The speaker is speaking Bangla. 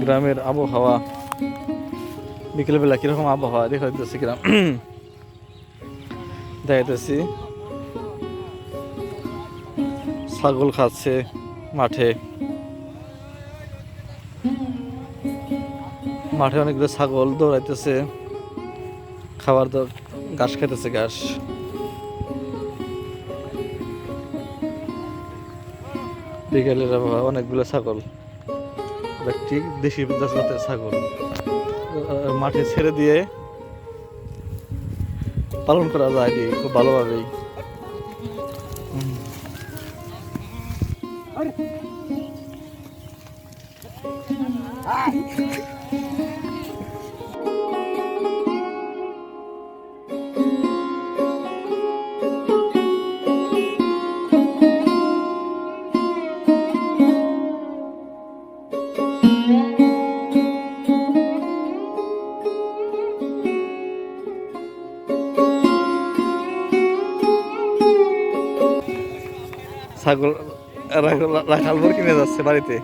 গ্রামের আবহাওয়া। বিকেলবেলা কীরকম আবহাওয়া দেখা যাচ্ছে গ্রাম? দেখাইতেছি। ছাগল খাচ্ছে মাঠে। মাঠে অনেকগুলো ছাগল দৌড়াইতেছে। খাবার ঘাস খাইতেছে ঘাস। বিকেলের আবহাওয়া, অনেকগুলো ছাগল। একটি দেশি জাতের ছাগল মাঠে ছেড়ে দিয়ে পালন করা যায় খুব ভালোভাবেই হুম। ছাগল রাখাল ভোর কিনে যাচ্ছে বাড়িতে।